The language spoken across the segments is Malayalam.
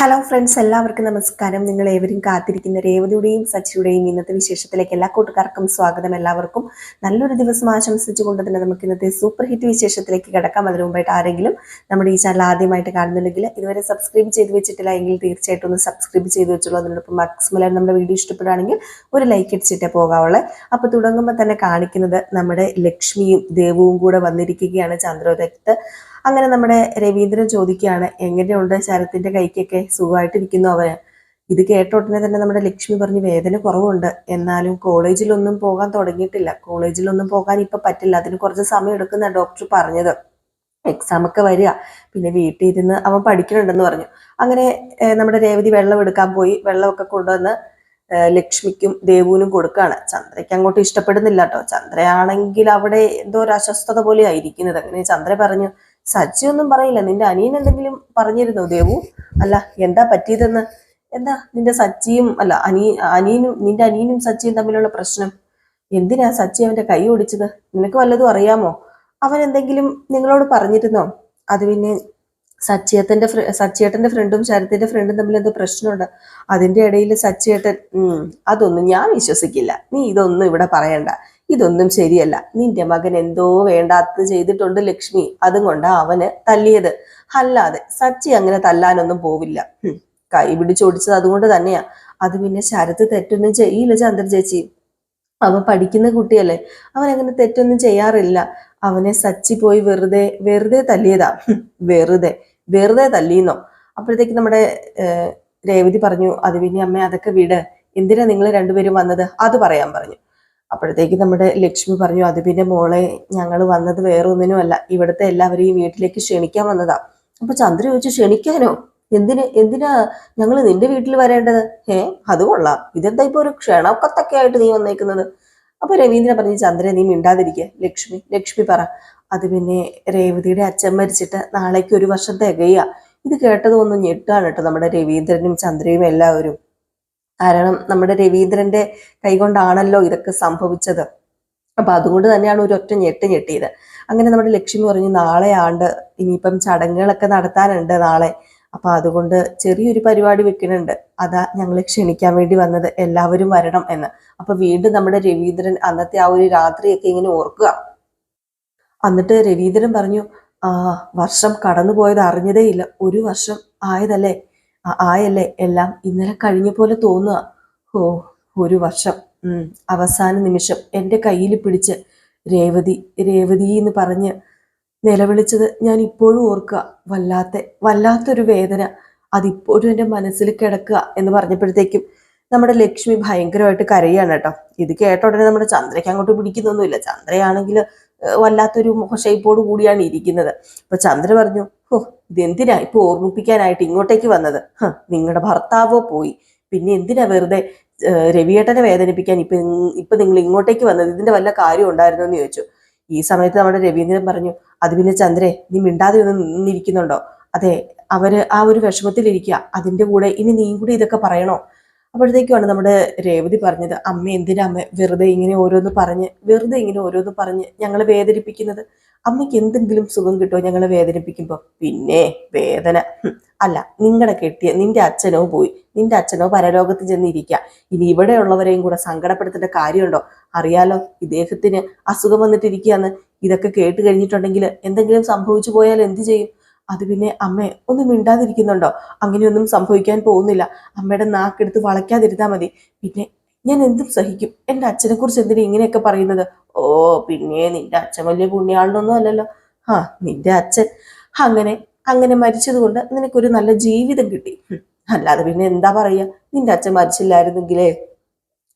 ഹലോ ഫ്രണ്ട്സ് എല്ലാവർക്കും നമസ്കാരം. നിങ്ങൾ ഏവരും കാത്തിരിക്കുന്ന രേവതിയുടെയും സച്ചിയുടെയും ഇന്നത്തെ വിശേഷത്തിലേക്ക് എല്ലാ കൂട്ടുകാർക്കും സ്വാഗതം. എല്ലാവർക്കും നല്ലൊരു ദിവസം ആശംസിച്ചുകൊണ്ട് തന്നെ നമുക്ക് ഇന്നത്തെ സൂപ്പർ ഹിറ്റ് വിശേഷത്തിലേക്ക് കിടക്കാം. അതിനു മുമ്പായിട്ട് ആരെങ്കിലും നമ്മുടെ ഈ ചാനൽ ആദ്യമായിട്ട് കാണുന്നുണ്ടെങ്കിൽ ഇതുവരെ സബ്സ്ക്രൈബ് ചെയ്ത് വെച്ചിട്ടില്ല എങ്കിൽ തീർച്ചയായിട്ടും ഒന്ന് സബ്സ്ക്രൈബ് ചെയ്ത് വെച്ചോളൂ. അതിനോടൊപ്പം മാക്സിമം നമ്മുടെ വീഡിയോ ഇഷ്ടപ്പെടുകയാണെങ്കിൽ ഒരു ലൈക്ക് അടിച്ചിട്ടേ പോകാവുള്ളേ. അപ്പോൾ തുടങ്ങുമ്പോൾ തന്നെ കാണിക്കുന്നത് നമ്മുടെ ലക്ഷ്മിയും ദേവവും കൂടെ വന്നിരിക്കുകയാണ് ചന്ദ്രോദയത്ത്. അങ്ങനെ നമ്മുടെ രവീന്ദ്രൻ ചോദിക്കുകയാണ് എങ്ങനെയുണ്ട് ശരത്തിന്റെ കൈക്കൊക്കെ? സുഖമായിട്ടിരിക്കുന്നു അവന്. ഇത് കേട്ട ഉടനെ തന്നെ നമ്മുടെ ലക്ഷ്മി പറഞ്ഞു വേദന കുറവുണ്ട്. എന്നാലും കോളേജിലൊന്നും പോകാൻ തുടങ്ങിയിട്ടില്ല. കോളേജിലൊന്നും പോകാൻ ഇപ്പൊ പറ്റില്ല. അതിന് കുറച്ച് സമയം എടുക്കുന്ന ഡോക്ടർ പറഞ്ഞത്. എക്സാം ഒക്കെ വരിക. പിന്നെ വീട്ടിൽ ഇരുന്ന് അവൻ പഠിക്കണുണ്ടെന്ന് പറഞ്ഞു. അങ്ങനെ നമ്മുടെ രേവതി വെള്ളം എടുക്കാൻ പോയി. വെള്ളമൊക്കെ കൊണ്ടുവന്ന് ലക്ഷ്മിക്കും ദേവുവിനും കൊടുക്കുകയാണ്. ചന്ദ്രയ്ക്ക് അങ്ങോട്ട് ഇഷ്ടപ്പെടുന്നില്ല കേട്ടോ. ചന്ദ്രയാണെങ്കിൽ അവിടെ എന്തോ ഒരു അസ്വസ്ഥത പോലെയായിരിക്കുന്നത് അങ്ങനെ ചന്ദ്ര പറഞ്ഞു സച്ചി ഒന്നും പറയില്ല. നിന്റെ അനിയൻ എന്തെങ്കിലും പറഞ്ഞിരുന്നോ ദേവു? അല്ല എന്താ പറ്റിയതെന്ന്? എന്താ നിന്റെ സച്ചിയും അല്ല അനി അനിയനും നിന്റെ അനിയനും സച്ചിയും തമ്മിലുള്ള പ്രശ്നം? എന്തിനാ സച്ചി അവന്റെ കൈ ഓടിച്ചത്? നിനക്ക് വല്ലതും അറിയാമോ? അവൻ എന്തെങ്കിലും നിങ്ങളോട് പറഞ്ഞിരുന്നോ? അത് പിന്നെ സച്ചിയേട്ടന്റെ സച്ചിയേട്ടന്റെ ഫ്രണ്ടും ശരത്തിന്റെ ഫ്രണ്ടും തമ്മിൽ എന്തോ പ്രശ്നമുണ്ട്. അതിന്റെ ഇടയിൽ സച്ചിയേട്ടൻ അതൊന്നും ഞാൻ വിശ്വസിക്കില്ല. നീ ഇതൊന്നും ഇവിടെ പറയണ്ട. ഇതൊന്നും ശരിയല്ല. നിന്റെ മകൻ എന്തോ വേണ്ടാത്തത് ചെയ്തിട്ടുണ്ട് ലക്ഷ്മി. അതും കൊണ്ടാ അവന് തല്ലിയത്. അല്ലാതെ സച്ചി അങ്ങനെ തല്ലാനൊന്നും പോവില്ല. കൈ പിടിച്ചോടിച്ചത് അതുകൊണ്ട് തന്നെയാ. അത് പിന്നെ ശരത്ത് തെറ്റൊന്നും ചെയ്യില്ല ചന്ദ്ര ചേച്ചി. അവൻ പഠിക്കുന്ന കുട്ടിയല്ലേ. അവൻ അങ്ങനെ തെറ്റൊന്നും ചെയ്യാറില്ല. അവനെ സച്ചി പോയി വെറുതെ വെറുതെ തല്ലിയതാ. വെറുതെ. വെറുതെ തല്ലിയെന്നോ? അപ്പോഴത്തേക്ക് നമ്മുടെ രേവതി പറഞ്ഞു അത് പിന്നെ അമ്മ അതൊക്കെ വിട്. എന്തിനാ നിങ്ങൾ രണ്ടുപേരും വന്നത്? അത് പറയാൻ പറഞ്ഞു. അപ്പോഴത്തേക്ക് നമ്മുടെ ലക്ഷ്മി പറഞ്ഞു അത് പിന്നെ മോളെ ഞങ്ങൾ വന്നത് വേറെ ഒന്നിനുമല്ല ഇവിടുത്തെ എല്ലാവരെയും വീട്ടിലേക്ക് ക്ഷണിക്കാൻ വന്നതാ. അപ്പൊ ചന്ദ്ര ചോദിച്ചു ക്ഷണിക്കാനോ? എന്തിന് എന്തിനാ ഞങ്ങൾ നിന്റെ വീട്ടിൽ വരേണ്ടത്? ഏ അത് കൊള്ളാം. ഇതെന്താ ഇപ്പൊ ഒരു ക്ഷണക്കത്തൊക്കെ ആയിട്ട് നീ വന്നേക്കുന്നത്? അപ്പൊ രവീന്ദ്രൻ പറഞ്ഞു ചന്ദ്ര നീ മിണ്ടാതിരിക്കുക ലക്ഷ്മി ലക്ഷ്മി പറ. അത് പിന്നെ രേവതിയുടെ അച്ഛൻ മരിച്ചിട്ട് നാളേക്ക് ഒരു വർഷം തികയുക ഇത് കേട്ടതൊന്നും ഞെട്ടാണ് കേട്ടോ നമ്മുടെ രവീന്ദ്രനും ചന്ദ്രയും എല്ലാവരും. കാരണം നമ്മുടെ രവീന്ദ്രന്റെ കൈകൊണ്ടാണല്ലോ ഇതൊക്കെ സംഭവിച്ചത്. അപ്പൊ അതുകൊണ്ട് തന്നെയാണ് ഒരു ഒറ്റ ഞെട്ട് ഞെട്ടിയത്. അങ്ങനെ നമ്മുടെ ലക്ഷ്മി പറഞ്ഞു നാളെ ആണ്ട് ഇനിയിപ്പം ചടങ്ങുകളൊക്കെ നടത്താനുണ്ട് നാളെ. അപ്പൊ അതുകൊണ്ട് ചെറിയൊരു പരിപാടി വെക്കുന്നുണ്ട്. അതാ ഞങ്ങൾ ക്ഷണിക്കാൻ വേണ്ടി വന്നത്. എല്ലാവരും വരണം എന്ന്. അപ്പൊ വീണ്ടും നമ്മുടെ രവീന്ദ്രൻ അന്നത്തെ ആ ഒരു രാത്രിയൊക്കെ ഇങ്ങനെ ഓർക്കുക. എന്നിട്ട് രവീന്ദ്രൻ പറഞ്ഞു ആ വർഷം കടന്നുപോയത് അറിഞ്ഞതേ ഇല്ല. ഒരു വർഷം ആയതല്ലേ? ആയല്ലേ? എല്ലാം ഇന്നലെ കഴിഞ്ഞ പോലെ തോന്നുക. ഓ ഒരു വർഷം. അവസാന നിമിഷം എന്റെ കയ്യിൽ പിടിച്ച് രേവതി രേവതി എന്ന് പറഞ്ഞ് നിലവിളിച്ചത് ഞാൻ ഇപ്പോഴും ഓർക്കുക. വല്ലാത്ത വല്ലാത്തൊരു വേദന. അതിപ്പോഴും എന്റെ മനസ്സിൽ കിടക്കുക എന്ന് പറഞ്ഞപ്പോഴത്തേക്കും നമ്മുടെ ലക്ഷ്മി ഭയങ്കരമായിട്ട് കരയാണ് കേട്ടോ. ഇത് കേട്ട ഉടനെ നമ്മുടെ ചന്ദ്രയ്ക്ക് അങ്ങോട്ട് പിടിക്കുന്നൊന്നുമില്ല. ചന്ദ്രയാണെങ്കിൽ വല്ലാത്തൊരു മുഖഷയിപ്പോട് കൂടിയാണ് ഇരിക്കുന്നത്. അപ്പൊ ചന്ദ്ര പറഞ്ഞു ഓ ഇതെന്തിനാ ഇപ്പൊ ഓർമ്മിപ്പിക്കാനായിട്ട് ഇങ്ങോട്ടേക്ക് വന്നത്? നിങ്ങളുടെ ഭർത്താവോ പോയി. പിന്നെ എന്തിനാ വെറുതെ രവിയേട്ടനെ വേദനിപ്പിക്കാൻ ഇപ്പൊ ഇപ്പൊ നിങ്ങൾ ഇങ്ങോട്ടേക്ക് വന്നത്? ഇതിന്റെ വല്ല കാര്യം ഉണ്ടായിരുന്നു എന്ന് ചോദിച്ചു. ഈ സമയത്ത് നമ്മുടെ രവീന്ദ്രൻ പറഞ്ഞു അത് പിന്നെ ചന്ദ്രേ നീ മിണ്ടാതെ ഒന്ന് നിന്നിരിക്കുന്നുണ്ടോ? അതെ അവർ ആ ഒരു വിഷമത്തിലിരിക്കുക അതിന്റെ കൂടെ ഇനി നീ കൂടി ഇതൊക്കെ പറയണോ? അപ്പോഴത്തേക്കുമാണ് നമ്മുടെ രേവതി പറഞ്ഞത് അമ്മ എന്തിനാ അമ്മ വെറുതെ ഇങ്ങനെ ഓരോന്ന് പറഞ്ഞ് വെറുതെ ഇങ്ങനെ ഓരോന്ന് പറഞ്ഞ് ഞങ്ങളെ വേദനിപ്പിക്കുന്നത്? അമ്മയ്ക്ക് എന്തെങ്കിലും സുഖം കിട്ടുമോ ഞങ്ങളെ വേദനിപ്പിക്കുമ്പോൾ പിന്നെ വേദന. അല്ല നിങ്ങളെ കെട്ടിയ നിന്റെ അച്ഛനോ പോയി നിന്റെ അച്ഛനോ പരലോകത്ത് ചെന്നിരിക്കുക ഇനി ഇവിടെ ഉള്ളവരെയും കൂടെ സങ്കടപ്പെടുത്തേണ്ട കാര്യമുണ്ടോ? അറിയാലോ ഇദ്ദേഹത്തിന് അസുഖം വന്നിട്ടിരിക്കുകയെന്ന് ഇതൊക്കെ കേട്ട് കഴിഞ്ഞിട്ടുണ്ടെങ്കിൽ എന്തെങ്കിലും സംഭവിച്ചു പോയാൽ എന്ത് ചെയ്യും? അത് പിന്നെ അമ്മ ഒന്നും മിണ്ടാതിരിക്കുന്നുണ്ടോ? അങ്ങനെയൊന്നും സംഭവിക്കാൻ പോകുന്നില്ല. അമ്മയുടെ നാക്കെടുത്ത് വളയ്ക്കാതിരുന്നാൽ മതി. പിന്നെ ഞാൻ എന്തും സഹിക്കും. എന്റെ അച്ഛനെ കുറിച്ച് എന്തിനാ ഇങ്ങനെയൊക്കെ പറയുന്നത്? ഓ പിന്നെ നിന്റെ അച്ഛൻ വലിയ പുണ്യാളനൊന്നും അല്ലല്ലോ. ആ നിന്റെ അച്ഛൻ. അങ്ങനെ അങ്ങനെ മരിച്ചത് കൊണ്ട് നിനക്കൊരു നല്ല ജീവിതം കിട്ടി. അല്ലാതെ പിന്നെ എന്താ പറയുക? നിന്റെ അച്ഛൻ മരിച്ചില്ലായിരുന്നെങ്കിലേ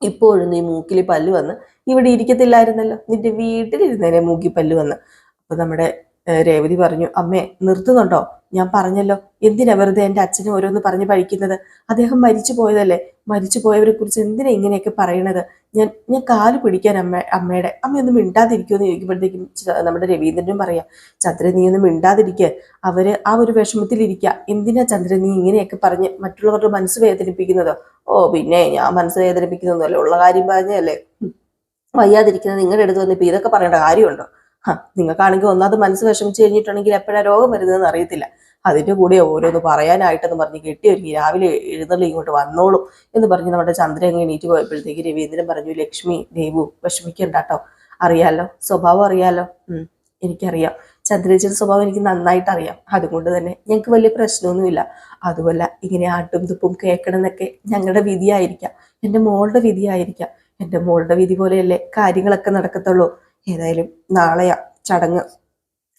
ഇപ്പോഴും നീ മൂക്കിൽ പല്ല് വന്ന് ഇവിടെ ഇരിക്കത്തില്ലായിരുന്നല്ലോ. നിന്റെ വീട്ടിലിരുന്നേനെ മൂക്കി പല്ല് വന്ന്. അപ്പൊ നമ്മുടെ രേവതി പറഞ്ഞു അമ്മേ നിർത്തുന്നുണ്ടോ? ഞാൻ പറഞ്ഞല്ലോ എന്തിനാ വെറുതെ എന്റെ അച്ഛനെ ഓരോന്ന് പറഞ്ഞ് പഴിക്കുന്നത് അദ്ദേഹം മരിച്ചു പോയതല്ലേ? മരിച്ചു പോയവരെ കുറിച്ച് എന്തിനാ ഇങ്ങനെയൊക്കെ പറയണത്? ഞാൻ ഞാൻ കാൽ പിടിക്കാൻ അമ്മ അമ്മയുടെ അമ്മ ഒന്നും മിണ്ടാതിരിക്കുമെന്ന് ചോദിക്കുമ്പോഴത്തേക്കും നമ്മുടെ രവീന്ദ്രനും പറയാം ചന്ദ്രൻ നീ ഒന്നും മിണ്ടാതിരിക്കുക അവർ ആ ഒരു വിഷമത്തിലിരിക്കുക എന്തിനാ ചന്ദ്രൻ നീ ഇങ്ങനെയൊക്കെ പറഞ്ഞ് മറ്റുള്ളവരുടെ മനസ്സ് വേദനിപ്പിക്കുന്നത്? ഓ പിന്നെ ഞാൻ മനസ്സ് വേദനിപ്പിക്കുന്നൊന്നുമല്ല ഉള്ള കാര്യം പറഞ്ഞല്ലേ. വയ്യാതിരിക്കുന്നത് നിങ്ങളുടെ അടുത്ത് വന്ന് ഇപ്പൊ ഇതൊക്കെ പറയേണ്ട കാര്യമുണ്ടോ? നിങ്ങൾക്കാണെങ്കിൽ ഒന്നാമത് മനസ്സ് വിഷമിച്ച് കഴിഞ്ഞിട്ടുണ്ടെങ്കിൽ എപ്പോഴാ രോഗം വരുന്നതെന്ന് അറിയത്തില്ല. അതിന്റെ കൂടെ ഓരോന്ന് പറയാനായിട്ടെന്ന് പറഞ്ഞ് കെട്ടിയൊരുങ്ങി രാവിലെ എഴുന്നള്ളി ഇങ്ങോട്ട് വന്നോളും എന്ന് പറഞ്ഞ് നമ്മുടെ ചന്ദ്രൻ എണീറ്റ് പോയപ്പോഴത്തേക്ക് രവീന്ദ്രൻ പറഞ്ഞു ലക്ഷ്മി ദേവു വിഷമിക്കണ്ട കേട്ടോ അറിയാലോ സ്വഭാവം അറിയാലോ. എനിക്കറിയാം. ചന്ദ്രേച്ചിയുടെ സ്വഭാവം എനിക്ക് നന്നായിട്ട് അറിയാം അതുകൊണ്ട് തന്നെ ഞങ്ങൾക്ക് വലിയ പ്രശ്നമൊന്നുമില്ല. അതുപോലെ ഇങ്ങനെ ആട്ടും തുപ്പും കേൾക്കണം എന്നൊക്കെ ഞങ്ങളുടെ വിധിയായിരിക്കാം. എന്റെ മോളുടെ വിധിയായിരിക്കാം. എന്റെ മോളുടെ വിധി പോലെയല്ലേ കാര്യങ്ങളൊക്കെ നടക്കത്തുള്ളൂ. ഏതായാലും നാളെയാ ചടങ്ങ്.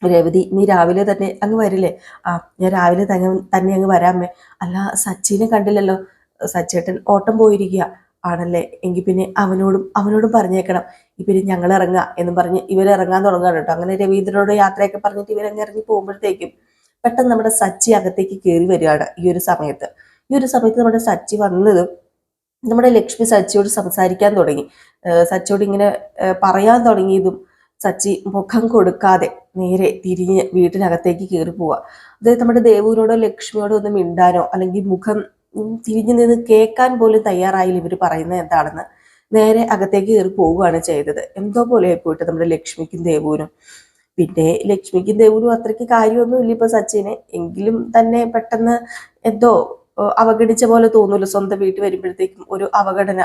രവതി നീ രാവിലെ തന്നെ അങ്ങ് വരില്ലേ? ആ ഞാൻ രാവിലെ തന്നെ തന്നെ അങ്ങ് വരാമേ. അല്ല സച്ചിനെ കണ്ടില്ലല്ലോ. സച്ചേട്ടൻ ഓട്ടം പോയിരിക്കുക ആണല്ലേ? എങ്കിൽ പിന്നെ അവനോടും അവനോടും പറഞ്ഞേക്കണം. ഇവർ ഞങ്ങൾ ഇറങ്ങുക എന്ന് പറഞ്ഞ് ഇവർ ഇറങ്ങാൻ തുടങ്ങുകയാണ് കേട്ടോ. അങ്ങനെ രവീന്ദ്രനോട് യാത്രയൊക്കെ പറഞ്ഞിട്ട് ഇവരങ്ങ് ഇറങ്ങി പോകുമ്പോഴത്തേക്കും പെട്ടെന്ന് നമ്മുടെ സച്ചി അകത്തേക്ക് കയറി വരികയാണ് ഈ ഒരു സമയത്ത്. ഈ ഒരു സമയത്ത് നമ്മുടെ സച്ചി വന്നത് നമ്മുടെ ലക്ഷ്മി സച്ചിയോട് സംസാരിക്കാൻ തുടങ്ങി. സച്ചിയോട് ഇങ്ങനെ പറയാൻ തുടങ്ങിയതും സച്ചി മുഖം കൊടുക്കാതെ നേരെ തിരിഞ്ഞ് വീട്ടിനകത്തേക്ക് കയറി പോവുക അതായത് നമ്മുടെ ദേവുവിനോടോ ലക്ഷ്മിയോടോ ഒന്നും മിണ്ടാനോ അല്ലെങ്കിൽ മുഖം തിരിഞ്ഞു നിന്ന് കേൾക്കാൻ പോലും തയ്യാറായില്ല ഇവർ പറയുന്നത് എന്താണെന്ന് നേരെ അകത്തേക്ക് കയറി പോവുകയാണ് ചെയ്തത്. എന്തോ പോലെ പോയിട്ട് നമ്മുടെ ലക്ഷ്മിക്കും ദേവുവിനും. പിന്നെ ലക്ഷ്മിക്കും ദേവുവിനും അത്രയ്ക്ക് കാര്യമൊന്നുമില്ല ഇപ്പൊ സച്ചിനെ. എങ്കിലും തന്നെ പെട്ടെന്ന് എന്തോ അവഗണിച്ച പോലെ തോന്നൂല്ലോ. സ്വന്തം വീട്ടിൽ വരുമ്പോഴത്തേക്കും ഒരു അവഗണന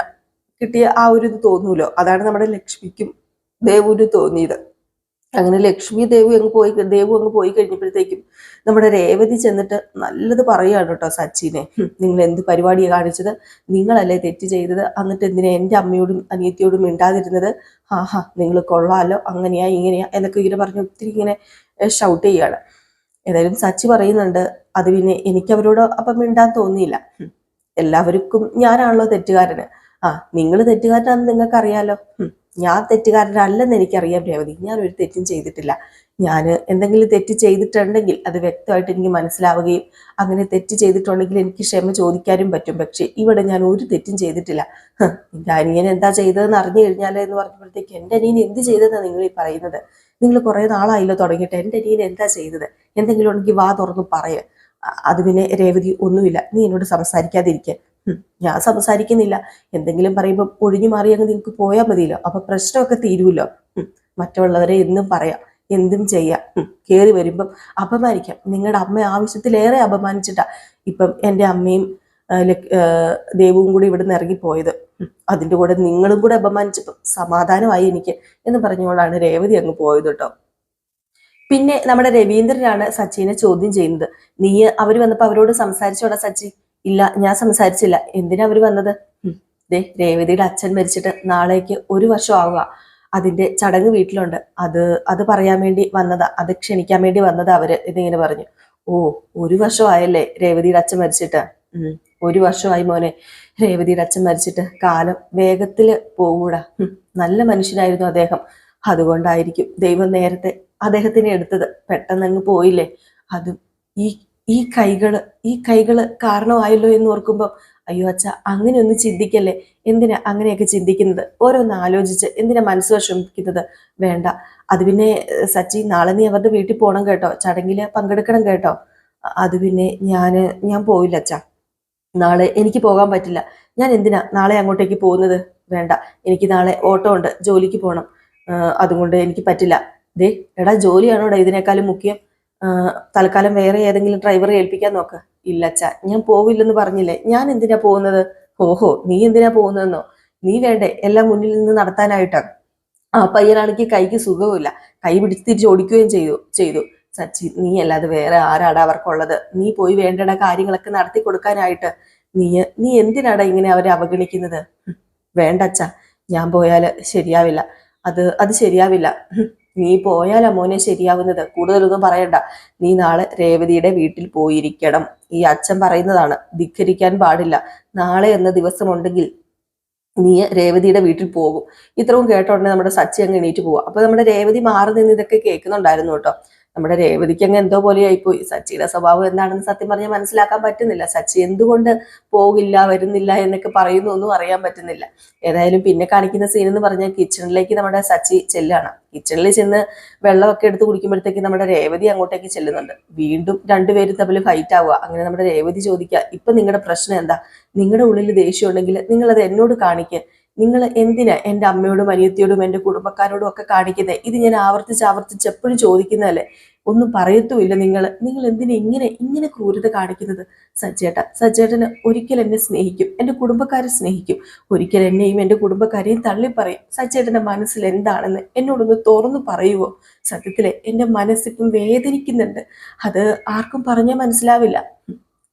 കിട്ടിയ ആ ഒരു ഇത് തോന്നൂലോ അതാണ് നമ്മുടെ ലക്ഷ്മിക്കും ദേവുവിന് തോന്നിയത്. അങ്ങനെ ലക്ഷ്മി ദേവു അങ്ങ് പോയി ദേവു അങ്ങ് പോയി കഴിഞ്ഞപ്പോഴത്തേക്കും നമ്മുടെ രേവതി ചെന്നിട്ട് നല്ലത് പറയാണ് കേട്ടോ സച്ചിനെ. നിങ്ങൾ എന്ത് പരിപാടിയാണ് കാണിച്ചത്? നിങ്ങളല്ലേ തെറ്റ് ചെയ്തത്? എന്നിട്ട് എന്തിനാ എന്റെ അമ്മയോടും അനിയത്തിയോടും മിണ്ടാതിരുന്നത്? ആഹാ നിങ്ങൾ കൊള്ളാലോ അങ്ങനെയാ ഇങ്ങനെയാ എന്നൊക്കെ ഇങ്ങനെ പറഞ്ഞ് ഒത്തിരി ഇങ്ങനെ ഷൗട്ട് ചെയ്യാണ് ഏതായാലും സച്ചി പറയുന്നുണ്ട്. അത് പിന്നെ എനിക്ക് അവരോട് അപ്പം മിണ്ടാൻ തോന്നിയില്ല. എല്ലാവർക്കും ഞാനാണല്ലോ തെറ്റുകാരന്. ആ നിങ്ങൾ തെറ്റുകാരനാണെന്ന് നിങ്ങൾക്ക് അറിയാലോ ഹും, ഞാൻ തെറ്റുകാരനല്ലെന്ന് എനിക്കറിയാം രേവതി. ഞാൻ ഒരു തെറ്റും ചെയ്തിട്ടില്ല. ഞാൻ എന്തെങ്കിലും തെറ്റ് ചെയ്തിട്ടുണ്ടെങ്കിൽ അത് വ്യക്തമായിട്ട് എനിക്ക് മനസ്സിലാവുകയും അങ്ങനെ തെറ്റ് ചെയ്തിട്ടുണ്ടെങ്കിൽ എനിക്ക് ക്ഷമ ചോദിക്കാനും പറ്റും. പക്ഷേ ഇവിടെ ഞാൻ ഒരു തെറ്റും ചെയ്തിട്ടില്ല. എന്റെ അനിയൻ എന്താ ചെയ്തതെന്ന് അറിഞ്ഞു കഴിഞ്ഞാൽ എന്ന് പറഞ്ഞപ്പോഴത്തേക്ക് എന്റെ അനിയൻ എന്ത് ചെയ്തതെന്നാണ് നിങ്ങൾ ഈ പറയുന്നത്? നിങ്ങൾ കുറേ നാളായില്ലോ തുടങ്ങിയിട്ട്. എന്റെ അനിയൻ എന്താ ചെയ്തത്? എന്തെങ്കിലും ഉണ്ടെങ്കിൽ വാ തുറന്ന് പറയ. അത് പിന്നെ രേവതി ഒന്നുമില്ല. നീ എന്നോട് സംസാരിക്കാതിരിക്കുക ഞാൻ സംസാരിക്കുന്നില്ല. എന്തെങ്കിലും പറയുമ്പോൾ ഒഴിഞ്ഞു മാറി അങ്ങ് നിങ്ങൾക്ക് പോയാൽ മതിയല്ലോ. അപ്പൊ പ്രശ്നമൊക്കെ തീരുമല്ലോ മറ്റുള്ളവരെ എന്നും പറയാം. എന്തും ചെയ്യാം. കയറി വരുമ്പം അപമാനിക്കാം. നിങ്ങളുടെ അമ്മ ആവശ്യത്തിലേറെ അപമാനിച്ചിട്ടാ ഇപ്പം എന്റെ അമ്മയും ആ, ലക്- ആ, ദേവും കൂടി ഇവിടെ നിന്ന് ഇറങ്ങിപ്പോയത് അതിന്റെ കൂടെ നിങ്ങളും കൂടെ അപമാനിച്ചപ്പം സമാധാനമായി എനിക്ക് എന്ന് പറഞ്ഞുകൊണ്ടാണ് രേവതി അങ്ങ് പോയത് കേട്ടോ പിന്നെ നമ്മുടെ രവീന്ദ്രനാണ് സച്ചിനെ ചോദ്യം ചെയ്യുന്നത്. നീ അവർ വന്നപ്പോൾ അവരോട് സംസാരിച്ചോടാ സച്ചി? ഇല്ല ഞാൻ സംസാരിച്ചില്ല. എന്തിനാ അവർ വന്നത്. ദേ രേവതിയുടെ അച്ഛൻ മരിച്ചിട്ട് നാളേക്ക് ഒരു വർഷം ആവുക. അതിന്റെ ചടങ്ങ് വീട്ടിലുണ്ട്. അത് അത് പറയാൻ വേണ്ടി വന്നതാ. അത് ക്ഷണിക്കാൻ വേണ്ടി വന്നതാ അവർ എന്നിങ്ങനെ പറഞ്ഞു. ഓ ഒരു വർഷമായല്ലേ രേവതിയുടെ അച്ഛൻ മരിച്ചിട്ട്? ഒരു വർഷമായി മോനെ. രേവതിയുടെ അച്ഛൻ മരിച്ചിട്ട് കാലം വേഗത്തിൽ പോകൂടാ. നല്ല മനുഷ്യനായിരുന്നു അദ്ദേഹം. അതുകൊണ്ടായിരിക്കും ദൈവം നേരത്തെ അദ്ദേഹത്തിനെ എടുത്തത്. പെട്ടെന്ന് അങ്ങ് പോയില്ലേ? അതും ഈ ഈ കൈകൾ ഈ കൈകൾ കാരണമായല്ലോ എന്ന് ഓർക്കുമ്പോൾ അയ്യോ അച്ഛ അങ്ങനെ ഒന്ന് ചിന്തിക്കല്ലേ? എന്തിനാ അങ്ങനെയൊക്കെ ചിന്തിക്കുന്നത്? ഓരോന്ന് ആലോചിച്ച് എന്തിനാ മനസ്സ് വിഷമിക്കുന്നത്? വേണ്ട. അത് പിന്നെ സച്ചി നാളെ നീ അവരുടെ വീട്ടിൽ പോകണം കേട്ടോ. ചടങ്ങിൽ പങ്കെടുക്കണം കേട്ടോ. അത് പിന്നെ ഞാൻ ഞാൻ പോയില്ല അച്ഛ. നാളെ എനിക്ക് പോകാൻ പറ്റില്ല. ഞാൻ എന്തിനാ നാളെ അങ്ങോട്ടേക്ക് പോകുന്നത്? വേണ്ട. എനിക്ക് നാളെ ഓട്ടോ ഉണ്ട്. ജോലിക്ക് പോകണം അതുകൊണ്ട് എനിക്ക് പറ്റില്ല. ദേ എടാ ജോലിയാണോടാ ഇതിനേക്കാളും മുഖ്യം? തൽക്കാലം വേറെ ഏതെങ്കിലും ഡ്രൈവറെ ഏൽപ്പിക്കാൻ നോക്ക്. ഇല്ല അച്ഛാ ഞാൻ പോവില്ലെന്ന് പറഞ്ഞില്ലേ? ഞാൻ എന്തിനാ പോകുന്നത്? ഓഹോ നീ എന്തിനാ പോകുന്നതെന്നോ? നീ വേണ്ടേ എല്ലാം മുന്നിൽ നിന്ന് നടത്താനായിട്ട് ആ പയ്യനാണെങ്കിൽ കൈക്ക് സുഖവുമില്ല. കൈ പിടിച്ച് തിരിച്ച് ഓടിക്കുകയും ചെയ്തു ചെയ്തു. സച്ചി നീ അല്ലാതെ വേറെ ആരാടാ അവർക്കുള്ളത്? നീ പോയി വേണ്ടട കാര്യങ്ങളൊക്കെ നടത്തി കൊടുക്കാനായിട്ട്. നീ നീ എന്തിനാടാ ഇങ്ങനെ അവരെ അവഗണിക്കുന്നത്? വേണ്ട അച്ഛ ഞാൻ പോയാൽ ശരിയാവില്ല. അത് അത് ശരിയാവില്ല. നീ പോയാലാ മോനെ ശരിയാവുന്നത് കൂടുതലൊന്നും പറയണ്ട. നീ നാളെ രേവതിയുടെ വീട്ടിൽ പോയിരിക്കണം. ഈ അച്ഛൻ പറയുന്നതാണ് ധിക്കരിക്കാൻ പാടില്ല. നാളെ എന്ന ദിവസമുണ്ടെങ്കിൽ നീ രേവതിയുടെ വീട്ടിൽ പോകും. ഇത്രയും കേട്ട നമ്മുടെ സച്ചി അങ്ങ് എണീറ്റ് പോവാ. അപ്പൊ നമ്മുടെ രേവതി മാറി നിന്ന് ഇതൊക്കെ കേൾക്കുന്നുണ്ടായിരുന്നു കേട്ടോ. നമ്മുടെ രേവതിക്ക് അങ്ങ് എന്തോ പോലെയായിപ്പോയി സച്ചിയുടെ സ്വഭാവം എന്താണെന്ന് സത്യം പറഞ്ഞാൽ മനസ്സിലാക്കാൻ പറ്റുന്നില്ല. സച്ചി എന്തുകൊണ്ട് പോകില്ല വരുന്നില്ല എന്നൊക്കെ പറയുന്നു ഒന്നും അറിയാൻ പറ്റുന്നില്ല. ഏതായാലും പിന്നെ കാണിക്കുന്ന സീൻ എന്ന് പറഞ്ഞാൽ കിച്ചണിലേക്ക് നമ്മുടെ സച്ചി ചെല്ലാണ്. കിച്ചണിൽ ചെന്ന് വെള്ളമൊക്കെ എടുത്ത് കുടിക്കുമ്പോഴത്തേക്ക് നമ്മുടെ രേവതി അങ്ങോട്ടേക്ക് ചെല്ലുന്നുണ്ട്. വീണ്ടും രണ്ടുപേരും തമ്മിൽ ഫൈറ്റ് ആവുക. അങ്ങനെ നമ്മുടെ രേവതി ചോദിക്കുക ഇപ്പൊ നിങ്ങളുടെ പ്രശ്നം എന്താ? നിങ്ങളുടെ ഉള്ളിൽ ദേഷ്യം ഉണ്ടെങ്കിൽ നിങ്ങൾ അത് എന്നോട് കാണിക്കുക നിങ്ങൾ എന്തിനാ എന്റെ അമ്മയോടും അനിയത്തിയോടും എന്റെ കുടുംബക്കാരോടും ഒക്കെ കാണിക്കുന്നത് ഇത് ഞാൻ ആവർത്തിച്ച് ആവർത്തിച്ച് എപ്പോഴും ചോദിക്കുന്നതല്ലേ? ഒന്നും പറയത്തുമില്ല നിങ്ങൾ. നിങ്ങൾ എന്തിനാ ഇങ്ങനെ ഇങ്ങനെ ക്രൂരത കാണിക്കുന്നത്? സജ്ജേട്ട സജ്ജേട്ടന് ഒരിക്കൽ എന്നെ സ്നേഹിക്കും എന്റെ കുടുംബക്കാരെ സ്നേഹിക്കും. ഒരിക്കൽ എന്നെയും എന്റെ കുടുംബക്കാരെയും തള്ളി പറയും സജ്ജേട്ടന്റെ മനസ്സിൽ എന്താണെന്ന് എന്നോടൊന്ന് തുറന്നു പറയുവോ? സത്യത്തിലെ എന്റെ മനസ്സിപ്പം വേദനിക്കുന്നുണ്ട്. അത് ആർക്കും പറഞ്ഞാൽ മനസ്സിലാവില്ല.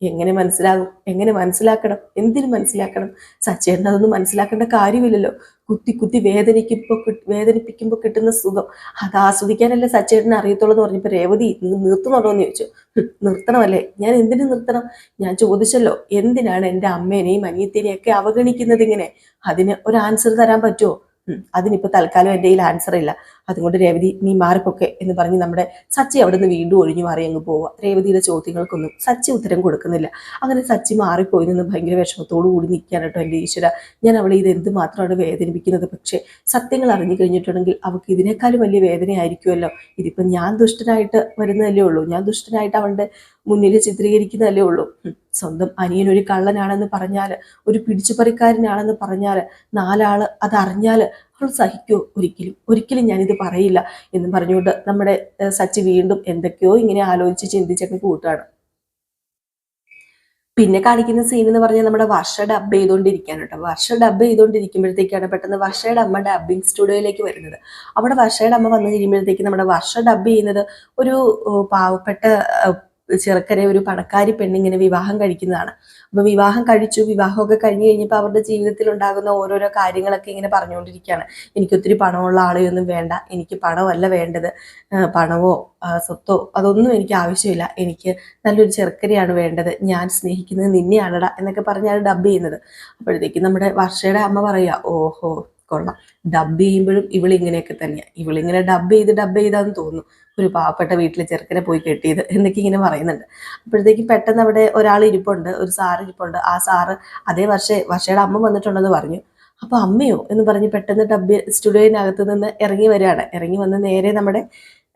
എങ്ങനെ മനസ്സിലാകും? എങ്ങനെ മനസ്സിലാക്കണം? എന്തിനു മനസ്സിലാക്കണം? സച്ചേട്ടൻ അതൊന്നും മനസ്സിലാക്കേണ്ട കാര്യമില്ലല്ലോ. കുത്തി കുത്തി വേദനിക്കുമ്പോൾ വേദനിപ്പിക്കുമ്പോൾ കിട്ടുന്ന സുഖം. അത് ആസ്വദിക്കാനല്ലേ സച്ചേട്ടനെ അറിയത്തുള്ളൂ എന്ന് പറഞ്ഞപ്പോൾ രേവതി നിർത്തുന്നുണ്ടോ എന്ന് ചോദിച്ചു. "ഹും, നിർത്തണമല്ലേ? ഞാൻ എന്തിനു നിർത്തണം? ഞാൻ ചോദിച്ചല്ലോ എന്തിനാണ് എന്റെ അമ്മേനെയും അനിയത്തിനെയും ഒക്കെ അവഗണിക്കുന്നത് ഇങ്ങനെ? അതിന് ഒരു ആൻസർ തരാൻ പറ്റുമോ അതിനിപ്പോ തൽക്കാലം എന്റെ കയ്യിൽ ആൻസർ ഇല്ല. അതുകൊണ്ട് രേവതി നീ മാറിപ്പൊക്കെ എന്ന് പറഞ്ഞ് നമ്മുടെ സച്ചി അവിടെ നിന്ന് വീണ്ടും ഒഴിഞ്ഞു മാറി അങ്ങ് പോവുക. രേവതിയുടെ ചോദ്യങ്ങൾക്കൊന്നും സച്ചി ഉത്തരം കൊടുക്കുന്നില്ല. അങ്ങനെ സച്ചി മാറിപ്പോയി നിന്ന് ഭയങ്കര വിഷമത്തോടു കൂടി നിൽക്കുകയാണ് കേട്ടോ എന്റെ ഈശ്വര. ഞാൻ അവളെ ഇത് എന്ത് മാത്രമാണ് വേദനിപ്പിക്കുന്നത്? പക്ഷേ സത്യങ്ങൾ അറിഞ്ഞു കഴിഞ്ഞിട്ടുണ്ടെങ്കിൽ അവൾക്ക് ഇതിനേക്കാളും വലിയ വേദനയായിരിക്കുമല്ലോ. ഇതിപ്പം ഞാൻ ദുഷ്ടനായിട്ട് വരുന്നതല്ലേ ഉള്ളൂ. ഞാൻ ദുഷ്ടനായിട്ട് അവളുടെ മുന്നിൽ ചിത്രീകരിക്കുന്നതല്ലേ ഉള്ളൂ. സ്വന്തം അനിയൻ ഒരു കള്ളനാണെന്ന് പറഞ്ഞാൽ ഒരു പിടിച്ചുപറിക്കാരനാണെന്ന് പറഞ്ഞാൽ നാലാൾ അതറിഞ്ഞാൽ അവൾ സഹിക്കോ. ഒരിക്കലും ഒരിക്കലും ഞാനിത് പറയില്ല എന്ന് പറഞ്ഞുകൊണ്ട് നമ്മുടെ സച്ചി വീണ്ടും എന്തൊക്കെയോ ഇങ്ങനെ ആലോചിച്ച് ചിന്തിച്ചൊക്കെ കൂട്ടാണ് പിന്നെ കാണിക്കുന്ന സീൻ എന്ന് പറഞ്ഞാൽ നമ്മുടെ വർഷ ഡബ് ചെയ്തുകൊണ്ടിരിക്കുകയാണ് കേട്ടോ. വർഷ ഡബ് ചെയ്തുകൊണ്ടിരിക്കുമ്പോഴത്തേക്കാണ് പെട്ടെന്ന് വർഷയുടെ അമ്മ ഡബിങ് സ്റ്റുഡിയോയിലേക്ക് വരുന്നത്. അവിടെ വർഷയുടെ അമ്മ വന്നു കഴിയുമ്പോഴത്തേക്ക് നമ്മുടെ വർഷ ഡബ് ചെയ്യുന്നത് ഒരു പാവപ്പെട്ട ചെറുക്കനെ ഒരു പണക്കാരി പെണ്ണിങ്ങനെ വിവാഹം കഴിക്കുന്നതാണ്. അപ്പൊ വിവാഹം കഴിച്ചു വിവാഹമൊക്കെ കഴിഞ്ഞു കഴിഞ്ഞപ്പോൾ അവരുടെ ജീവിതത്തിൽ ഉണ്ടാകുന്ന ഓരോരോ കാര്യങ്ങളൊക്കെ ഇങ്ങനെ പറഞ്ഞുകൊണ്ടിരിക്കുകയാണ്. എനിക്ക് ഒത്തിരി പണമുള്ള ആളെയൊന്നും വേണ്ട എനിക്ക് പണമല്ല വേണ്ടത്. പണമോ സ്വത്തോ അതൊന്നും എനിക്ക് ആവശ്യമില്ല. എനിക്ക് നല്ലൊരു ചെറുക്കനെയാണ് വേണ്ടത്. ഞാൻ സ്നേഹിക്കുന്നത് നിന്നെയാണടാ എന്നൊക്കെ പറഞ്ഞാണ് ഡബ് ചെയ്യുന്നത്. അപ്പോഴത്തേക്കും നമ്മുടെ വർഷയുടെ അമ്മ പറയുക ഓഹോ കൊള്ളാം. ഡബ് ചെയ്യുമ്പോഴും ഇവളിങ്ങനെയൊക്കെ തന്നെയാണ് ഇവളിങ്ങനെ ഡബ് ചെയ്ത് ഡബ് ചെയ്താന്ന് തോന്നുന്നു. ഒരു പാവപ്പെട്ട വീട്ടിലെ ചെറുക്കനെ പോയി കെട്ടിയത് എന്നൊക്കെ ഇങ്ങനെ പറയുന്നുണ്ട്. അപ്പോഴത്തേക്കും പെട്ടെന്ന് അവിടെ ഒരാൾ ഇരിപ്പുണ്ട് ഒരു സാറ് ഇരിപ്പുണ്ട്. ആ സാറ് അതേ വർഷേ വർഷയുടെ അമ്മ വന്നിട്ടുണ്ടെന്ന് പറഞ്ഞു. അപ്പോൾ അമ്മയോ എന്ന് പറഞ്ഞ് പെട്ടെന്ന് ഡബ് സ്റ്റുഡിയോയിനകത്ത് നിന്ന് ഇറങ്ങി വരികയാണ്. ഇറങ്ങി വന്ന് നേരെ നമ്മുടെ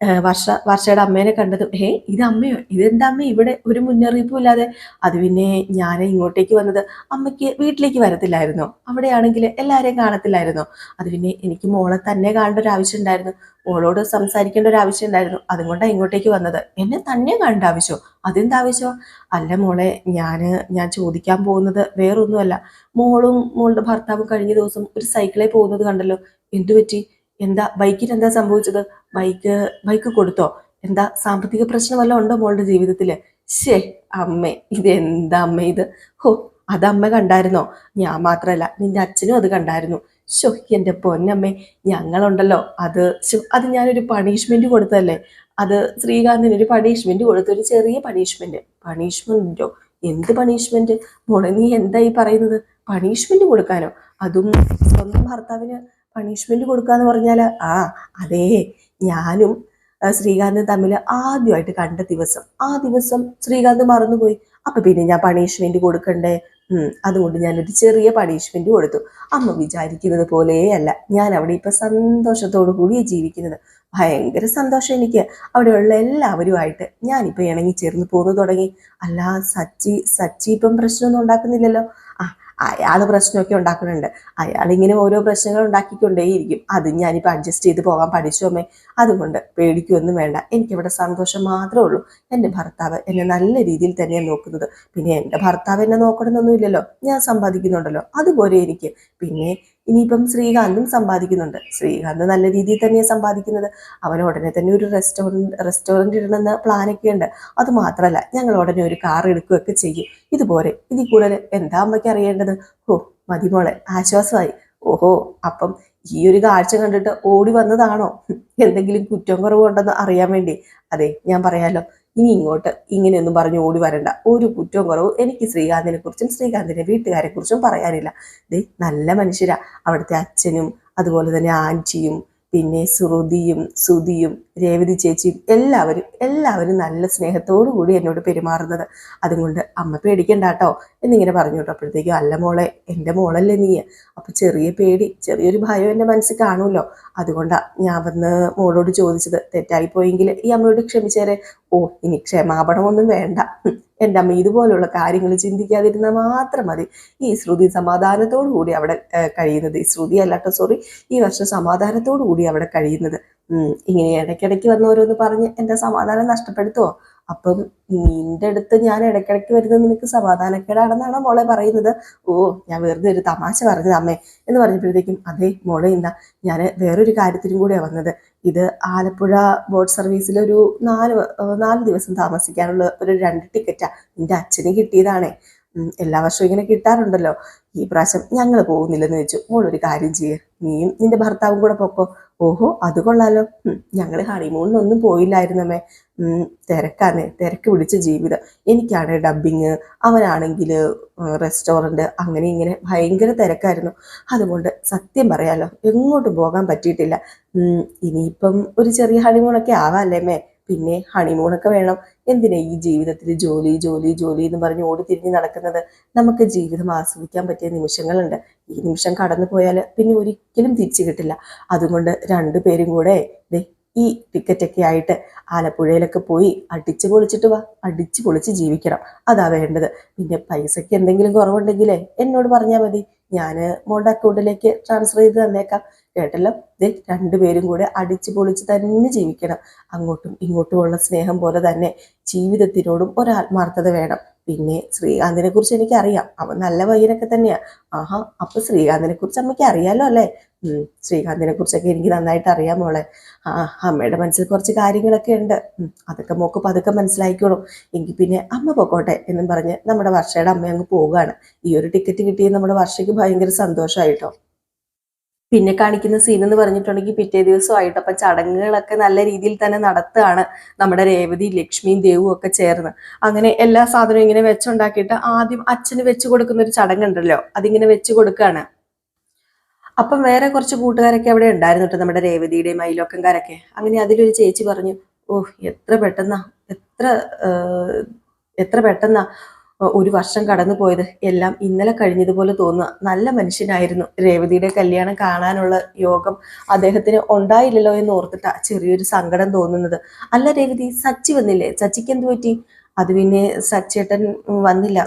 വർഷ വർഷയുടെ അമ്മേനെ കണ്ടതും ഹേ ഇത് അമ്മയോ? ഇതെന്താ അമ്മ? ഇവിടെ ഒരു മുന്നറിയിപ്പും ഇല്ലാതെ. അത് പിന്നെ ഞാൻ ഇങ്ങോട്ടേക്ക് വന്നത് അമ്മയ്ക്ക് വീട്ടിലേക്ക് വരത്തില്ലായിരുന്നോ. അവിടെയാണെങ്കിൽ എല്ലാവരെയും കാണത്തില്ലായിരുന്നോ. അത് പിന്നെ എനിക്ക് മോളെ തന്നെ കാണേണ്ട ഒരു ആവശ്യം ഉണ്ടായിരുന്നു. മോളോട് സംസാരിക്കേണ്ട ഒരു ആവശ്യം ഉണ്ടായിരുന്നു. അതുകൊണ്ടാണ് ഇങ്ങോട്ടേക്ക് വന്നത്. എന്നെ തന്നെ കാണേണ്ട ആവശ്യമോ അതെന്താ ആവശ്യമോ അല്ല മോളെ ഞാൻ ഞാൻ ചോദിക്കാൻ പോകുന്നത് വേറൊന്നുമല്ല. മോളും മോളുടെ ഭർത്താവും കഴിഞ്ഞ ദിവസം ഒരു സൈക്കിളിൽ പോകുന്നത് കണ്ടല്ലോ. എന്തു പറ്റി? എന്താ ബൈക്കിന് എന്താ സംഭവിച്ചത്? ബൈക്ക് ബൈക്ക് കൊടുത്തോ? എന്താ സാമ്പത്തിക പ്രശ്നം വല്ലതും ഉണ്ടോ മോളുടെ ജീവിതത്തിൽ ശേ അമ്മേ ഇത് എന്താ അമ്മ ഇത്? ഹോ അത് അമ്മ കണ്ടായിരുന്നോ? ഞാൻ മാത്രമല്ല നിന്റെ അച്ഛനും അത് കണ്ടായിരുന്നു. ഷോ എന്റെ പൊന്നമ്മേ ഞങ്ങളുണ്ടല്ലോ. അത് ഷോ അത് ഞാനൊരു പണിഷ്മെന്റ് കൊടുത്തതല്ലേ? അത് ശ്രീകാന്തിന് ഒരു പണിഷ്മെന്റ് കൊടുത്ത ഒരു ചെറിയ പണിഷ്മെന്റ് പണിഷ്മെന്റോ എന്ത് പണിഷ്മെന്റ് മോളെ നീ എന്താ ഈ പറയുന്നത്? പണിഷ്മെന്റ് കൊടുക്കാനോ? അതും സ്വന്തം ഭർത്താവിന് പണിഷ്മെന്റ് കൊടുക്കാന്ന് പറഞ്ഞാൽ ആ അതേ. ഞാനും ശ്രീകാന്തും തമ്മിൽ ആദ്യമായിട്ട് കണ്ട ദിവസം ആ ദിവസം ശ്രീകാന്ത് മറന്നുപോയി. അപ്പൊ പിന്നെ ഞാൻ പണിഷ്മെന്റ് കൊടുക്കണ്ടേ? അതുകൊണ്ട് ഞാനൊരു ചെറിയ പണിഷ്മെന്റ് കൊടുത്തു. അമ്മ വിചാരിക്കുന്നത് പോലെയല്ല. ഞാൻ അവിടെ ഇപ്പൊ സന്തോഷത്തോടു കൂടി ജീവിക്കുന്നത്. ഭയങ്കര സന്തോഷം എനിക്ക്. അവിടെയുള്ള എല്ലാവരുമായിട്ട് ഞാനിപ്പോ ഇണങ്ങി ചേർന്ന് പോന്നു തുടങ്ങി. അല്ല സച്ചി സച്ചി ഇപ്പം പ്രശ്നമൊന്നും ഉണ്ടാക്കുന്നില്ലല്ലോ. അയാൾ പ്രശ്നമൊക്കെ ഉണ്ടാക്കുന്നുണ്ട്. അയാൾ ഇങ്ങനെ ഓരോ പ്രശ്നങ്ങൾ ഉണ്ടാക്കിക്കൊണ്ടേയിരിക്കും. അത് ഞാനിപ്പോൾ അഡ്ജസ്റ്റ് ചെയ്ത് പോകാൻ പഠിച്ചോമേ അതുകൊണ്ട് പേടിക്കൊന്നും വേണ്ട. എനിക്കിവിടെ സന്തോഷം മാത്രമേ ഉള്ളൂ. എന്റെ ഭർത്താവ് എന്നെ നല്ല രീതിയിൽ തന്നെയാണ് നോക്കുന്നത്. പിന്നെ എന്റെ ഭർത്താവ് എന്നെ നോക്കണമെന്നൊന്നുമില്ലല്ലോ. ഞാൻ സമ്പാദിക്കുന്നുണ്ടല്ലോ. അതുപോലെ എനിക്ക്. പിന്നെ ഇനിയിപ്പം ശ്രീകാന്തും സമ്പാദിക്കുന്നുണ്ട്. ശ്രീകാന്ത് നല്ല രീതിയിൽ തന്നെയാണ് സമ്പാദിക്കുന്നത്. അവൻ ഉടനെ തന്നെ ഒരു റെസ്റ്റോറന്റ് റെസ്റ്റോറന്റ് ഇടണമെന്ന പ്ലാനൊക്കെ ഉണ്ട്. അത് മാത്രമല്ല ഞങ്ങൾ ഉടനെ ഒരു കാർ എടുക്കുകയൊക്കെ ചെയ്യും. ഇതുപോലെ ഇതിൽ കൂടുതൽ എന്താ അമ്മയ്ക്ക് അറിയേണ്ടത്? ഓ മതിമോളെ ആശ്വാസമായി. ഓഹോ അപ്പം ഈ ഒരു കാഴ്ച കണ്ടിട്ട് ഓടി വന്നതാണോ? എന്തെങ്കിലും കുറ്റം കുറവുണ്ടെന്ന് അറിയാൻ വേണ്ടി. അതെ ഞാൻ പറയാലോ. ഇനി ഇങ്ങോട്ട് ഇങ്ങനെയൊന്നും പറഞ്ഞു ഓടി വരണ്ട. ഒരു കുറ്റവും കുറവും എനിക്ക് ശ്രീകാന്തിനെ കുറിച്ചും ശ്രീകാന്തിന്റെ വീട്ടുകാരെ കുറിച്ചും പറയാനില്ല. ദേ നല്ല മനുഷ്യരാ. അവിടുത്തെ അച്ഛനും അതുപോലെ തന്നെ ആന്റിയും പിന്നെ ശ്രുതിയും സുതിയും രേവതി ചേച്ചിയും എല്ലാവരും എല്ലാവരും നല്ല സ്നേഹത്തോടു കൂടി എന്നോട് പെരുമാറുന്നത്. അതുകൊണ്ട് അമ്മ പേടിക്കണ്ട കേട്ടോ എന്നിങ്ങനെ പറഞ്ഞു കേട്ടോ. അപ്പോഴത്തേക്കും അല്ല മോളെ എന്റെ മോളല്ലേ നീ? അപ്പോൾ ചെറിയ പേടി ചെറിയൊരു ഭയം എന്റെ മനസ്സിൽ കാണുമല്ലോ. അതുകൊണ്ടാണ് ഞാൻ വന്ന് മോളോട് ചോദിച്ചത് തെറ്റായിപ്പോയെങ്കിൽ ഈ അമ്മയോട് ക്ഷമിച്ചേരെ. ഓ ഇനി ക്ഷമാപണമൊന്നും വേണ്ട. എന്റെ അമ്മ ഇതുപോലുള്ള കാര്യങ്ങൾ ചിന്തിക്കാതിരുന്നാൽ മാത്രം മതി. ഈ ശ്രുതി സമാധാനത്തോടു കൂടി അവിടെ കഴിയുന്നത്. ഈ ശ്രുതി അല്ലാട്ടോ സോറി ഈ വർഷം സമാധാനത്തോടു കൂടി അവിടെ കഴിയുന്നത്. ഇങ്ങനെ ഇടയ്ക്കിടയ്ക്ക് വന്ന് ഓരോന്ന് പറഞ്ഞ് എന്റെ സമാധാനം നഷ്ടപ്പെടുത്തുമോ അപ്പം നിന്റെ അടുത്ത് ഞാൻ ഇടയ്ക്കിടയ്ക്ക് വരുന്നത് നിനക്ക് സമാധാനക്കേടാണെന്നാണ് മോളെ പറയുന്നത്? ഓ ഞാൻ വെറുതെ ഒരു തമാശ പറഞ്ഞത് അമ്മേ എന്ന് പറഞ്ഞപ്പോഴത്തേക്കും അതെ മോളെ ഇന്ന ഞാൻ വേറൊരു കാര്യത്തിനും കൂടെയാണ് വന്നത്. ഇത് ആലപ്പുഴ ബോട്ട് സർവീസിൽ ഒരു നാല് നാല് ദിവസം താമസിക്കാനുള്ള ഒരു രണ്ട് ടിക്കറ്റാണ് എന്റെ അച്ഛന് കിട്ടിയതാണേ. എല്ലാ വർഷവും ഇങ്ങനെ കിട്ടാറുണ്ടല്ലോ. ഈ പ്രാവശ്യം ഞങ്ങൾ പോകുന്നില്ലെന്ന് വെച്ചു. മോളൊരു കാര്യം ചെയ്യുക നീയും നിന്റെ ഭർത്താവും കൂടെ പൊക്കോ. ഓഹോ അത് കൊള്ളാലോ. ഞങ്ങൾ ഹണിമൂണിനൊന്നും പോയില്ലായിരുന്നമ്മേ. തിരക്കാണ് തിരക്ക് പിടിച്ച ജീവിതം. എനിക്കാണ് ഡബിങ് അവനാണെങ്കിൽ റെസ്റ്റോറന്റ് അങ്ങനെ ഇങ്ങനെ ഭയങ്കര തിരക്കായിരുന്നു. അതുകൊണ്ട് സത്യം പറയാലോ എങ്ങോട്ടും പോകാൻ പറ്റിയിട്ടില്ല. ഇനിയിപ്പം ഒരു ചെറിയ ഹണിമൂണൊക്കെ ആവാല്ലേ മേ പിന്നെ ഹണിമൂണൊക്കെ വേണം. എന്തിനാ ഈ ജീവിതത്തിൽ ജോലി ജോലി ജോലി എന്ന് പറഞ്ഞ് ഓടി തിരിഞ്ഞ് നടക്കുന്നത്? നമുക്ക് ജീവിതം ആസ്വദിക്കാൻ പറ്റിയ നിമിഷങ്ങളുണ്ട്. ഈ നിമിഷം കടന്നു പോയാൽ പിന്നെ ഒരിക്കലും തിരിച്ചു കിട്ടില്ല. അതുകൊണ്ട് രണ്ടുപേരും കൂടെ ഈ ടിക്കറ്റൊക്കെ ആയിട്ട് ആലപ്പുഴയിലൊക്കെ പോയി അടിച്ചു പൊളിച്ചിട്ട് വാ അടിച്ചു പൊളിച്ച് ജീവിക്കണം. അതാ വേണ്ടത്. പിന്നെ പൈസയ്ക്ക് എന്തെങ്കിലും കുറവുണ്ടെങ്കിലേ എന്നോട് പറഞ്ഞാൽ മതി. ഞാൻ മോളുടെ അക്കൗണ്ടിലേക്ക് ട്രാൻസ്ഫർ ചെയ്ത് തന്നേക്കാം. കേട്ടല്ലോ? ദേ രണ്ടുപേരും കൂടെ അടിച്ചു പൊളിച്ച് തന്നെ ജീവിക്കണം. അങ്ങോട്ടും ഇങ്ങോട്ടുമുള്ള സ്നേഹം പോലെ തന്നെ ജീവിതത്തിനോടും ഒരാത്മാർത്ഥത വേണം. പിന്നെ ശ്രീകാന്തിനെ കുറിച്ച് എനിക്കറിയാം. അവൻ നല്ല പയ്യനൊക്കെ തന്നെയാണ് ആഹാ അപ്പൊ ശ്രീകാന്തിനെ കുറിച്ച് അമ്മയ്ക്ക് അറിയാലോ അല്ലേ? ശ്രീകാന്തിനെ കുറിച്ചൊക്കെ എനിക്ക് നന്നായിട്ട് അറിയാം മോളെ. ആ അമ്മയുടെ മനസ്സിൽ കുറച്ച് കാര്യങ്ങളൊക്കെ ഉണ്ട്. അതൊക്കെ മോക്ക് പതുക്കെ മനസ്സിലായിക്കോളും. എങ്കിൽ പിന്നെ അമ്മ പൊക്കോട്ടെ എന്നും പറഞ്ഞ് നമ്മുടെ വർഷയുടെ അമ്മ അങ്ങ് പോവുകയാണ്. ഈ ഒരു ടിക്കറ്റ് കിട്ടിയത് നമ്മുടെ വർഷയ്ക്ക് ഭയങ്കര സന്തോഷമായിട്ടോ പിന്നെ കാണിക്കുന്ന സീൻ എന്ന് പറഞ്ഞിട്ടുണ്ടെങ്കിൽ പിറ്റേ ദിവസമായിട്ട് അപ്പം ചടങ്ങുകളൊക്കെ നല്ല രീതിയിൽ തന്നെ നടത്തുകയാണ് നമ്മുടെ രേവതി ലക്ഷ്മിയും ദേവും ഒക്കെ ചേർന്ന്. അങ്ങനെ എല്ലാ സാധനവും ഇങ്ങനെ വെച്ചുണ്ടാക്കിയിട്ട് ആദ്യം അച്ഛന് വെച്ചു കൊടുക്കുന്ന ഒരു ചടങ്ങുണ്ടല്ലോ അതിങ്ങനെ വെച്ച് കൊടുക്കുകയാണ് അപ്പം വേറെ കുറച്ച് കൂട്ടുകാരൊക്കെ അവിടെ ഉണ്ടായിരുന്നു കേട്ടോ നമ്മുടെ രേവതിയുടെയും അയലോക്കംകാരൊക്കെ. അങ്ങനെ അതിലൊരു ചേച്ചി പറഞ്ഞു ഓഹ് എത്ര പെട്ടെന്നാ എത്ര എത്ര പെട്ടെന്നാ ഒരു വർഷം കടന്നു പോയത് എല്ലാം ഇന്നലെ കഴിഞ്ഞതുപോലെ തോന്നുക. നല്ല മനുഷ്യനായിരുന്നു. രേവതിയുടെ കല്യാണം കാണാനുള്ള യോഗം അദ്ദേഹത്തിന് ഉണ്ടായില്ലല്ലോ എന്ന് ഓർത്തിട്ടാ ചെറിയൊരു സങ്കടം തോന്നുന്നത്. അല്ല രേവതി സച്ചി വന്നില്ലേ? സച്ചിക്ക് എന്ത് പറ്റി? അത് പിന്നെ സച്ചേട്ടൻ വന്നില്ല.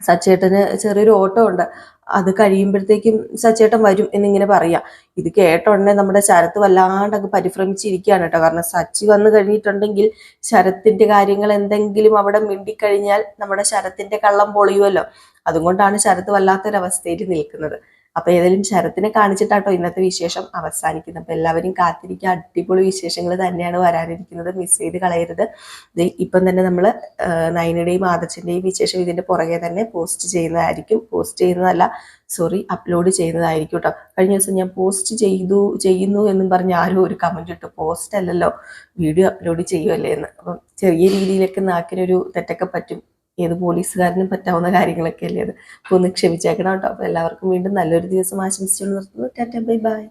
സച്ചേട്ടന് ചെറിയൊരു ഓട്ടം ഉണ്ട് അത് കഴിയുമ്പോഴത്തേക്കും സച്ചേട്ടൻ വരും എന്നിങ്ങനെ പറയാം. ഇത് കേട്ട ഉടനെ നമ്മുടെ ശരത്ത് വല്ലാണ്ട് അങ്ങ് പരിഭ്രമിച്ചിരിക്കുകയാണ് കേട്ടോ. കാരണം സച്ചി വന്നു കഴിഞ്ഞിട്ടുണ്ടെങ്കിൽ ശരത്തിന്റെ കാര്യങ്ങൾ എന്തെങ്കിലും അവിടെ മിണ്ടിക്കഴിഞ്ഞാൽ നമ്മുടെ ശരത്തിന്റെ കള്ളം പൊളിയുമല്ലോ. അതുകൊണ്ടാണ് ശരത്ത് വല്ലാത്തൊരവസ്ഥയിൽ നിൽക്കുന്നത്. അപ്പൊ ഏതായാലും ശരത്തിനെ കാണിച്ചിട്ടാട്ടോ ഇന്നത്തെ വിശേഷം അവസാനിക്കുന്നത്. അപ്പൊ എല്ലാവരും കാത്തിരിക്കുക. അടിപൊളി വിശേഷങ്ങൾ തന്നെയാണ് വരാനിരിക്കുന്നത്. മിസ് ചെയ്ത് കളയരുത്. ഇപ്പം തന്നെ നമ്മൾ നയനയുടെയും ആദർശിന്റെയും വിശേഷം ഇതിന്റെ പുറകെ തന്നെ പോസ്റ്റ് ചെയ്യുന്നതായിരിക്കും. പോസ്റ്റ് ചെയ്യുന്നതല്ല സോറി അപ്ലോഡ് ചെയ്യുന്നതായിരിക്കും കേട്ടോ കഴിഞ്ഞ ദിവസം ഞാൻ പോസ്റ്റ് ചെയ്തു ചെയ്യുന്നു എന്നും പറഞ്ഞ് ആരും ഒരു കമന്റ് ഇട്ടു. പോസ്റ്റ് അല്ലല്ലോ വീഡിയോ അപ്ലോഡ് ചെയ്യുമല്ലേ എന്ന്. അപ്പം ചെറിയ രീതിയിലൊക്കെ നാക്കിനൊരു തെറ്റൊക്കെ പറ്റും. ഏത് പോലീസുകാരനും പറ്റാവുന്ന കാര്യങ്ങളൊക്കെ അല്ലേ അത് ഒന്ന് ക്ഷമിച്ചേക്കണം കേട്ടോ. അപ്പോൾ എല്ലാവർക്കും വീണ്ടും നല്ലൊരു ദിവസം ആശംസിച്ചുകൊണ്ട് നിർത്തുന്നു. Tata bye bye.